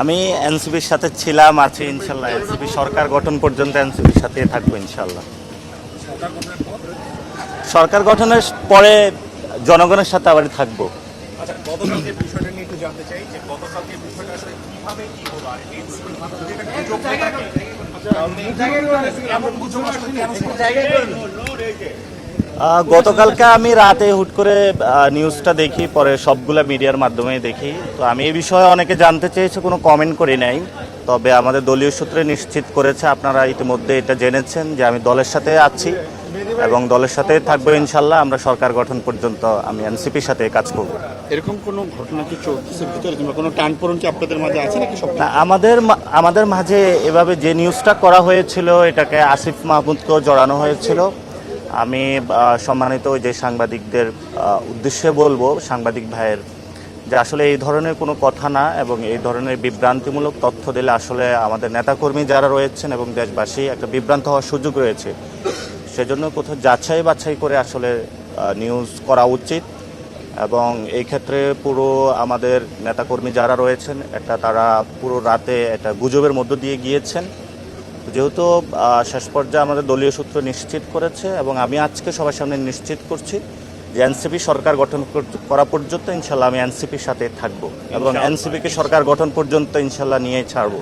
আমি এনসিপির সাথে ছিলাম আছি ইনশাল্লাহ। এনসিপি সরকার গঠন পর্যন্ত এনসিপির সাথে থাকব ইনশাল্লাহ। সরকার গঠনের পরে জনগণের সাথে আবার থাকব। আচ্ছা গতকালকে আমি রাতে হুট করে নিউজটা দেখি পরে সবগুলা মিডিয়ার মাধ্যমে দেখি। তো আমি এই বিষয়ে অনেকে জানতে চেয়েছে কোনো কমেন্ট করি নাই। তবে আমাদের দলীয় সূত্রে নিশ্চিত করেছে আপনারা ইতিমধ্যে এটা জেনেছেন যে আমি দলের সাথে আছি এবং দলের সাথে থাকব ইনশাল্লাহ আমরা সরকার গঠন পর্যন্ত আমি এনসিপির সাথে কাজ করব। এরকম কোনো ঘটনা কি চলতেছে ভিতরে? কিংবা কোনো টানপোড়ন কি আপনাদের মাঝে আছে নাকি সব? না আমাদের আমাদের মাঝে এভাবে যে নিউজটা করা হয়েছিল এটাকে আসিফ মাহমুদকেও জড়ানো হয়েছিল। আমি সম্মানিত যে সাংবাদিকদের উদ্দেশ্যে বলব, সাংবাদিক ভাইয়ের, যে আসলে এই ধরনের কোনো কথা না এবং এই ধরনের বিভ্রান্তিমূলক তথ্য দিলে আসলে আমাদের নেতাকর্মী যারা রয়েছেন এবং দেশবাসী একটা বিভ্রান্ত হওয়ার সুযোগ রয়েছে। সেজন্য কোথাও যাচাই বাছাই করে আসলে নিউজ করা উচিত এবং এই ক্ষেত্রে পুরো আমাদের নেতাকর্মী যারা রয়েছেন, একটা তারা পুরো রাতে একটা গুজবের মধ্য দিয়ে গিয়েছেন। যেহেতু শেষ পর্যায়ে আমাদের দলীয় সূত্র নিশ্চিত করেছে এবং আমি আজকে সবার সামনে নিশ্চিত করছি যে এনসিপি সরকার গঠন কর- পর্যন্ত ইনশাল্লাহ আমি এনসিপির সাথে থাকব এবং এনসিপিকে সরকার গঠন পর্যন্ত ইনশাল্লাহ নিয়ে ছাড়বো।